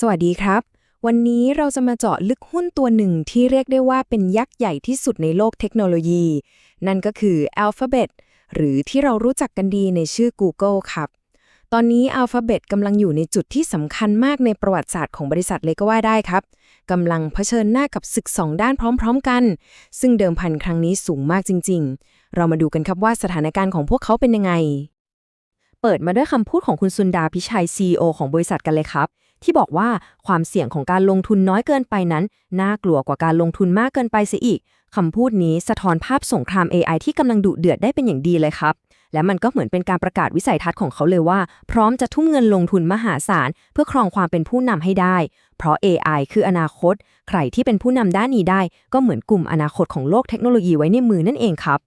สวัสดีครับ วันนี้เราจะมาเจาะลึกหุ้นตัวหนึ่งที่เรียกได้ว่าเป็นยักษ์ใหญ่ที่สุดในโลกเทคโนโลยี นั่นก็คือ Alphabet หรือที่เรารู้จักกันดีในชื่อ Google ครับ ตอนนี้ Alphabet กำลังอยู่ในจุดที่สำคัญมากในประวัติศาสตร์ของบริษัทเลยก็ว่าได้ครับกำลังเผชิญหน้ากับศึกสองด้านพร้อม ๆ กัน ซึ่งเดิมพันครั้งนี้สูงมากจริง ๆ เรามาดูกันครับว่าสถานการณ์ของพวกเขาเป็นยังไง เปิดมาด้วยคำพูดของคุณสุนดาพิชัย CEO ของบริษัทกันเลยครับ ที่บอกว่าความเสี่ยงของการลงทุนน้อยเกินไปนั้น น่ากลัวกว่าการลงทุนมากเกินไปเสียอีกคำพูดนี้สะท้อนภาพสงคราม AI ที่กำลังดุเดือดได้เป็นอย่างดีเลยครับ และมันก็เหมือนเป็นการประกาศวิสัยทัศน์ของเขาเลยว่า พร้อมจะทุ่มเงินลงทุนมหาศาล เพื่อครองความเป็นผู้นำให้ได้ เพราะ AI คืออนาคต ใครที่เป็นผู้นำด้านนี้ได้ ก็เหมือนกลุ่มอนาคตของโลกเทคโนโลยีไว้ในมือนั่นเองครับ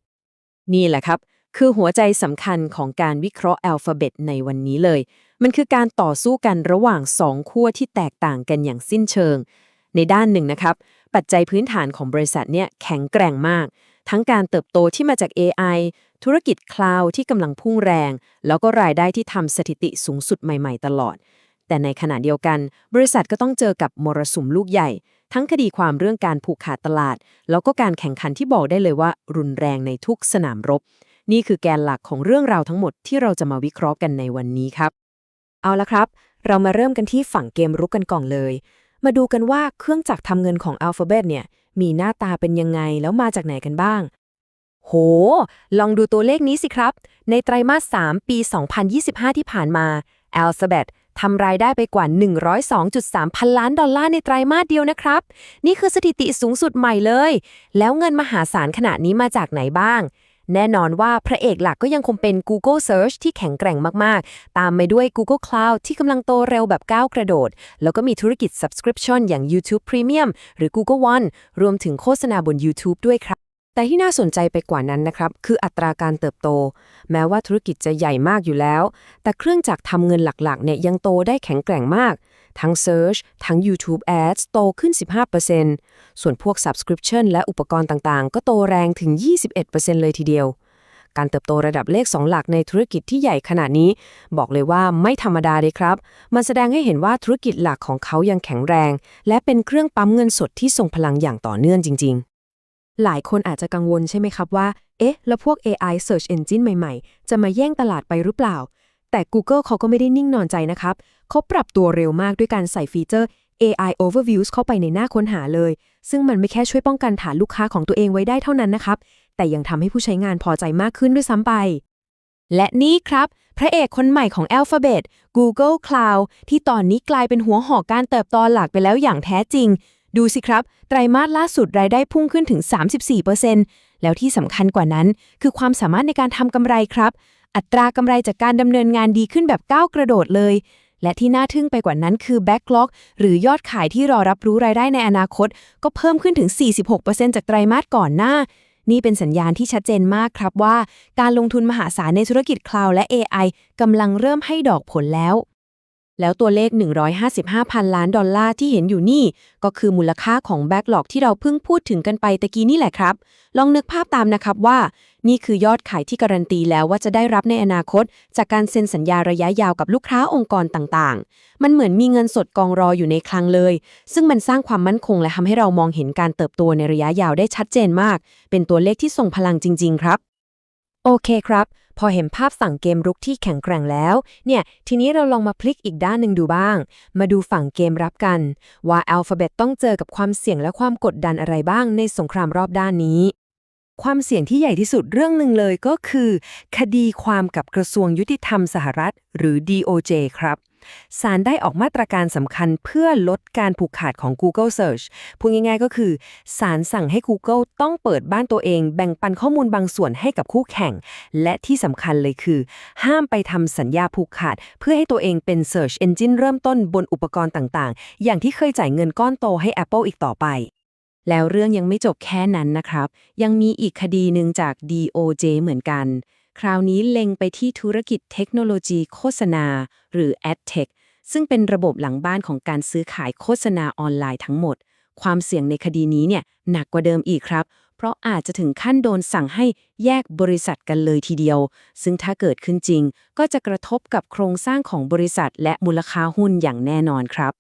นี่แหละครับ คือหัวใจสำคัญของการวิเคราะห์อัลฟาเบตในวันนี้เลย มันคือการต่อสู้กันระหว่างสองขั้วที่แตกต่างกันอย่างสิ้นเชิง ในด้านหนึ่งนะครับ ปัจจัยพื้นฐานของบริษัทเนี่ยแข็งแกร่งมาก ทั้งการเติบโตที่มาจาก AI ธุรกิจคลาวด์ที่กำลังพุ่งแรง แล้วก็รายได้ที่ทำสถิติสูงสุดใหม่ ๆ ตลอด แต่ในขณะเดียวกัน บริษัทก็ต้องเจอกับมรสุมลูกใหญ่ ทั้งคดีความเรื่องการผูกขาดตลาด แล้วก็การแข่งขันที่บอกได้เลยว่า รุนแรงในทุกสนามรบ นี่คือแกนหลักของเรื่องราวทั้งหมดที่เราจะมาวิเคราะห์กันในวันนี้ครับ เอาละครับ เรามาเริ่มกันที่ฝั่งเกมรุกกันก่อนเลย มาดูกันว่าเครื่องจักรทำเงินของ Alphabet เนี่ย มีหน้าตาเป็นยังไงแล้วมาจากไหนกันบ้าง โห ลองดูตัวเลขนี้สิครับ ในไตรมาส 3 ปี 2025 ที่ผ่านมา Alphabet ทำรายได้ไปกว่า 102.3 พันล้านดอลลาร์ในไตรมาสเดียวนะครับ นี่คือสถิติสูงสุดใหม่เลย แล้วเงินมหาศาลขนาดนี้มาจากไหนบ้าง แน่นอนว่าพระเอกหลักก็ยังคงเป็น Google Search ที่แข็งแกร่งมากๆ ตามไปด้วย Google Cloud ที่กำลังโตเร็วแบบก้าวกระโดด แล้วก็มีธุรกิจ Subscription อย่าง YouTube Premium หรือ Google One รวมถึงโฆษณาบน YouTube ด้วยครับ แต่ที่น่าสนใจไปกว่านั้นนะครับ คืออัตราการเติบโต แม้ว่าธุรกิจจะใหญ่มากอยู่แล้ว แต่เครื่องจักรทำเงินหลักๆเนี่ยยังโตได้แข็งแกร่งมาก ทั้ง Search ทั้ง YouTube Ads โตขึ้น 15%ส่วนพวก Subscription และอุปกรณ์ต่างๆ ก็โตแรงถึง 21%เลยทีเดียว การเติบโตระดับเลข 2 หลักในธุรกิจที่ใหญ่ขนาดนี้ บอกเลยว่าไม่ธรรมดาเลยครับ มันแสดงให้เห็นว่าธุรกิจหลักของเขายังแข็งแรง และเป็นเครื่องปั๊มเงินสดที่ทรงพลังอย่างต่อเนื่องจริง ๆหลายคนอาจจะกังวลใช่ไหมครับว่า เอ๊ะ แล้วพวก AI Search Engine ใหม่ ๆ จะมาแย่งตลาดไปหรือเปล่า แต่ Google เขาก็ไม่ได้นิ่งนอนใจนะครับ เขาปรับตัวเร็วมากด้วยการใส่ฟีเจอร์ AI Overviews เข้าไปในหน้าค้นหาเลย ซึ่งมันไม่แค่ช่วยป้องกันฐานลูกค้าของตัวเองไว้ได้เท่านั้นนะครับ แต่ยังทำให้ผู้ใช้งานพอใจมากขึ้นด้วยซ้ำไป และนี่ครับ พระเอกคนใหม่ของ Alphabet Google Cloud ที่ตอนนี้กลายเป็นหัวหอกการเติบโตหลักไปแล้วอย่างแท้จริง ดูสิครับ ไตรมาสล่าสุดรายได้พุ่งขึ้นถึง 34%แล้วที่สำคัญกว่านั้น คือความสามารถในการทำกำไรครับ อัตรากำไรจากการดำเนินงานดีขึ้นแบบก้าวกระโดดเลย และที่น่าทึ่งไปกว่านั้นคือแบ็กล็อกหรือยอดขายที่รอรับรู้รายได้ในอนาคต ก็เพิ่มขึ้นถึง 46%จากไตรมาสก่อนหน้า นี่เป็นสัญญาณที่ชัดเจนมากครับว่า การลงทุนมหาศาลในธุรกิจคลาวด์และ AI กำลังเริ่มให้ดอกผลแล้ว แล้วตัวเลข 155พันล้านดอลลาร์ที่เห็นอยู่นี่ ก็คือมูลค่าของแบ็กหลอกที่เราเพิ่งพูดถึงกันไปตะกี้นี่แหละครับ ลองนึกภาพตามนะครับว่า นี่คือยอดขายที่การันตีแล้วว่าจะได้รับในอนาคต จากการเซ็นสัญญาระยะยาวกับลูกค้าองค์กรต่างๆ มันเหมือนมีเงินสดกองรออยู่ในคลังเลย ซึ่งมันสร้างความมั่นคงและทำให้เรามองเห็นการเติบโตในระยะยาวได้ชัดเจนมาก เป็นตัวเลขที่ทรงพลังจริง ๆ ครับ โอเคครับ พอเห็นภาพสั่งเกมรุกที่แข็งแกร่งแล้ว เนี่ย ทีนี้เราลองมาพลิกอีกด้านหนึ่งดูบ้าง มาดูฝั่งเกมรับกัน ว่า Alphabet ต้องเจอกับความเสี่ยงและความกดดันอะไรบ้างในสงครามรอบด้านนี้ ความเสี่ยงที่ใหญ่ที่สุดเรื่องหนึ่งเลยก็คือ คดีความกับกระทรวงยุติธรรมสหรัฐ หรือ DOJ ครับ ศาลได้ออกมาตรการสำคัญเพื่อลดการผูกขาดของ Google Search พูดง่ายๆก็คือศาลสั่งให้ Google ต้องเปิดบ้านตัวเอง แบ่งปันข้อมูลบางส่วนให้กับคู่แข่ง และที่สำคัญเลยคือ ห้ามไปทำสัญญาผูกขาด เพื่อให้ตัวเองเป็น Search Engine เริ่มต้นบนอุปกรณ์ต่างๆ อย่างที่เคยจ่ายเงินก้อนโตให้ Apple อีกต่อไปแล้วเรื่องยังไม่จบแค่นั้นนะครับ ยังมีอีกคดีหนึ่งจาก DOJ เหมือนกัน คราวนี้เล็งไปที่ธุรกิจเทคโนโลยีโฆษณา หรือ AdTech ซึ่งเป็นระบบหลังบ้านของการซื้อขายโฆษณาออนไลน์ทั้งหมด ความเสี่ยงในคดีนี้เนี่ยหนักกว่าเดิมอีกครับ เพราะอาจจะถึงขั้นโดนสั่งให้แยกบริษัทกันเลยทีเดียว ซึ่งถ้าเกิดขึ้นจริง ก็จะกระทบกับโครงสร้างของบริษัท และมูลค่าหุ้นอย่างแน่นอนครับ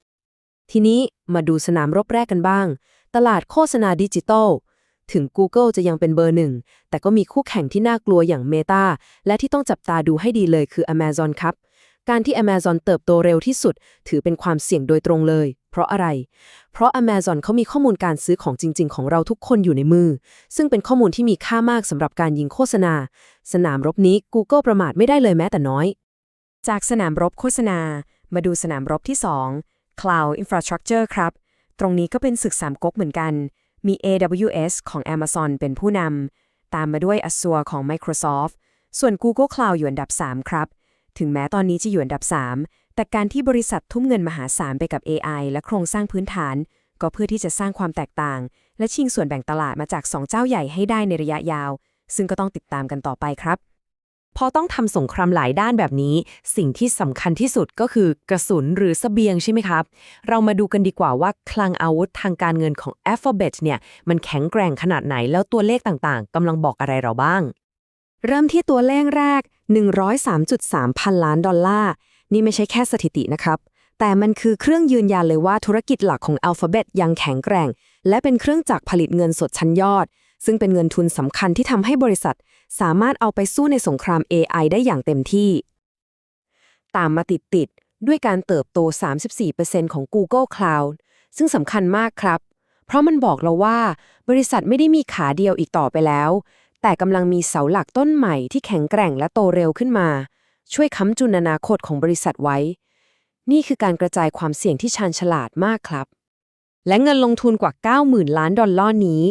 ทีนี้มาดูสนามรบแรกกันบ้าง ตลาดโฆษณาดิจิทัล ถึง Google จะยังเป็นเบอร์หนึ่ง แต่ก็มีคู่แข่งที่น่ากลัวอย่าง Meta และที่ต้องจับตาดูให้ดีเลยคือ Amazon ครับ การที่ Amazon เติบโตเร็วที่สุด ถือเป็นความเสี่ยงโดยตรงเลย เพราะอะไร เพราะ Amazon เขามีข้อมูลการซื้อของจริง ๆ ของเราทุกคนอยู่ในมือ ซึ่งเป็นข้อมูลที่มีค่ามากสำหรับการยิงโฆษณา สนามรบนี้ Google ประมาทไม่ได้เลยแม้แต่น้อย จากสนามรบโฆษณา มาดูสนามรบที่ 2 Cloud Infrastructure ครับ ตรงนี้ก็เป็นศึกสามก๊กเหมือนกัน มี AWS ของ Amazon เป็นผู้นำ ตามมาด้วย Azure ของ Microsoft ส่วน Google Cloud อยู่อันดับ 3 ครับ ถึงแม้ตอนนี้จะอยู่อันดับ 3 แต่การที่บริษัททุ่มเงินมหาศาลไปกับ AI และโครงสร้างพื้นฐาน ก็เพื่อที่จะสร้างความแตกต่าง และชิงส่วนแบ่งตลาดมาจาก 2 เจ้าใหญ่ให้ได้ในระยะยาว ซึ่งก็ต้องติดตามกันต่อไปครับ พอต้องทำสงครามหลายด้านแบบนี้ สิ่งที่สำคัญที่สุดก็คือกระสุนหรือเสบียงใช่ไหมครับ เรามาดูกันดีกว่าว่าคลังอาวุธทางการเงินของ Alphabet เนี่ย มันแข็งแกร่งขนาดไหนแล้วตัวเลขต่างๆกำลังบอกอะไรเราบ้าง เริ่มที่ตัวเลขแรก 103.3 พันล้านดอลลาร์ นี่ไม่ใช่แค่สถิตินะครับแต่มันคือเครื่องยืนยันเลยว่าธุรกิจหลักของ Alphabet ยังแข็งแกร่ง และเป็นเครื่องจักรผลิตเงินสดชั้นยอด ซึ่งเป็นเงินทุนสำคัญที่ทำให้บริษัท สามารถเอาไปสู้ในสงคราม AI ได้อย่างเต็มที่ ตามมาติดๆ ด้วยการเติบโต 34%ของ Google Cloud ซึ่งสำคัญมากครับ เพราะมันบอกเราว่า บริษัทไม่ได้มีขาเดียวอีกต่อไปแล้ว แต่กำลังมีเสาหลักต้นใหม่ที่แข็งแกร่งและโตเร็วขึ้นมา ช่วยค้ำจุนอนาคตของบริษัทไว้ นี่คือการกระจายความเสี่ยงที่ชาญฉลาดมากครับ และเงินลงทุนกว่า 90,000 ล้านดอลลาร์นี้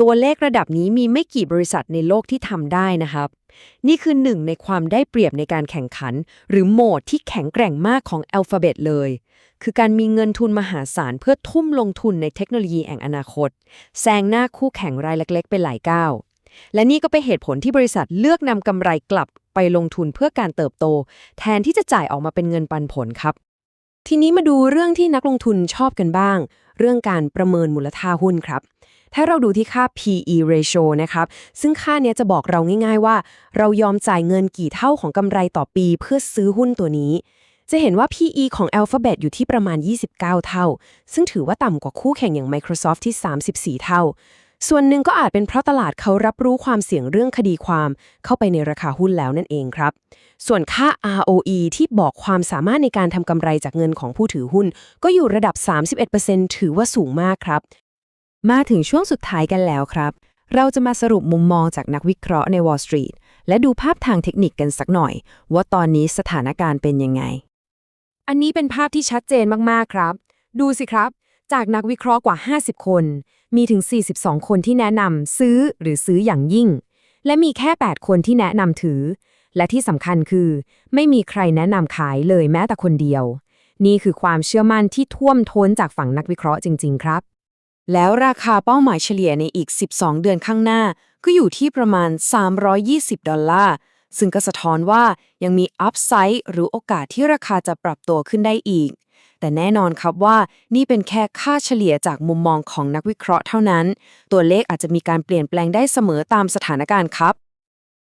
ตัวเลขระดับนี้มีไม่กี่บริษัทในโลกที่ทำได้นะครับ นี่คือหนึ่งในความได้เปรียบในการแข่งขัน หรือโหมดที่แข็งแกร่งมากของ Alphabet เลย คือการมีเงินทุนมหาศาลเพื่อทุ่มลงทุนในเทคโนโลยีแห่งอนาคตแซงหน้าคู่แข่งรายเล็ก ๆ ไปหลายก้าวและนี่ก็เป็นเหตุผลที่บริษัทเลือกนำกำไรกลับไปลงทุนเพื่อการเติบโต แทนที่จะจ่ายออกมาเป็นเงินปันผลครับ ทีนี้มาดูเรื่องที่นักลงทุนชอบกันบ้าง เรื่องการประเมินมูลค่าหุ้นครับ ถ้าเราดูที่ค่า PE ratio นะครับ ซึ่งค่าเนี้ยจะบอกเราง่าย ๆ ว่า เรายอมจ่ายเงินกี่เท่าของกำไรต่อปีเพื่อซื้อหุ้นตัวนี้ จะเห็นว่า PE ของ Alphabet อยู่ที่ประมาณ 29 เท่า ซึ่งถือว่าต่ำกว่าคู่แข่งอย่าง Microsoft ที่ 34 เท่า ส่วนหนึ่งก็อาจเป็นเพราะตลาดเขารับรู้ความเสี่ยงเรื่องคดีความ เข้าไปในราคาหุ้นแล้วนั่นเองครับ ส่วนค่า ROE ที่บอกความสามารถในการทำกำไรจากเงินของผู้ถือหุ้น ก็อยู่ระดับ 31%ถือว่าสูงมากครับ มาถึงช่วงสุดท้ายกันแล้วครับ เราจะมาสรุปมุมมองจากนักวิเคราะห์ใน Wall Street และดูภาพทางเทคนิคกันสักหน่อย ว่าตอนนี้สถานการณ์เป็นยังไง อันนี้เป็นภาพที่ชัดเจนมาก ๆ ครับ ดูสิครับ จากนักวิเคราะห์กว่า 50 คน มีถึง 42 คนที่แนะนำซื้อหรือซื้ออย่างยิ่ง และมีแค่ 8 คนที่แนะนำถือ และที่สำคัญคือ ไม่มีใครแนะนำขายเลยแม้แต่คนเดียว นี่คือความเชื่อมั่นที่ท่วมท้นจากฝั่งนักวิเคราะห์จริง ๆ ครับ แล้วราคาเป้าหมายเฉลี่ยในอีก 12 เดือนข้างหน้า ก็อยู่ที่ประมาณ 320 ดอลลาร์ ซึ่งก็สะท้อนว่ายังมีอัพไซด์หรือโอกาสที่ราคาจะปรับตัวขึ้นได้อีก แต่แน่นอนครับว่านี่เป็นแค่ค่าเฉลี่ยจากมุมมองของนักวิเคราะห์เท่านั้น ตัวเลขอาจจะมีการเปลี่ยนแปลงได้เสมอตามสถานการณ์ครับ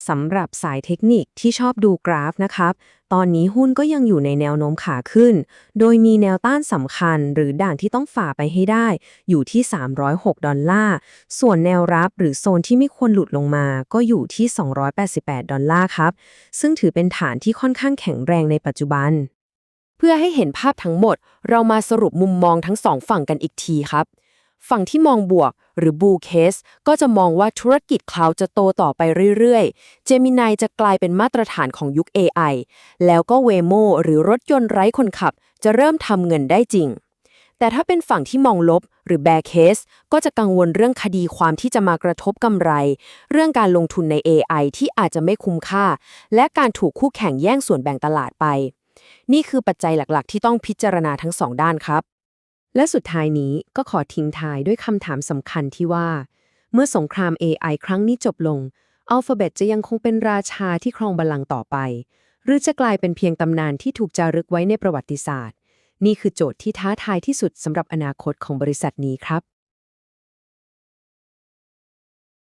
สำหรับสายเทคนิคที่ชอบดูกราฟนะครับ ตอนนี้หุ้นก็ยังอยู่ในแนวโน้มขาขึ้น โดยมีแนวต้านสำคัญหรือด่านที่ต้องฝ่าไปให้ได้ อยู่ที่ 306 ดอลลาร์ ส่วนแนวรับหรือโซนที่ไม่ควรหลุดลงมา ก็อยู่ที่ 288 ดอลลาร์ครับ ซึ่งถือเป็นฐานที่ค่อนข้างแข็งแรงในปัจจุบัน เพื่อให้เห็นภาพทั้งหมด เรามาสรุปมุมมองทั้งสองฝั่งกันอีกทีครับ ฝั่งที่มองบวกหรือ bull case ก็จะมองว่าธุรกิจคลาวจะโตต่อไปเรื่อยๆ Gemini จะกลายเป็นมาตรฐานของยุค AI แล้วก็ Waymo หรือรถยนต์ไร้คนขับ จะเริ่มทำเงินได้จริง แต่ถ้าเป็นฝั่งที่มองลบหรือ bear case ก็จะกังวลเรื่องคดีความที่จะมากระทบกำไร เรื่องการลงทุนใน AI ที่อาจจะไม่คุ้มค่า และการถูกคู่แข่งแย่งส่วนแบ่งตลาดไป นี่คือปัจจัยหลักๆ ที่ต้องพิจารณาทั้งสองด้านครับ และสุดท้ายนี้ก็ขอทิ้งท้ายด้วยคำถามสำคัญที่ว่า เมื่อสงคราม AI ครั้งนี้จบลง Alphabet จะยังคงเป็นราชาที่ครองบัลลังก์ต่อไป หรือจะกลายเป็นเพียงตำนานที่ถูกจารึกไว้ในประวัติศาสตร์ นี่คือโจทย์ที่ท้าทายที่สุดสำหรับอนาคตของบริษัทนี้ครับ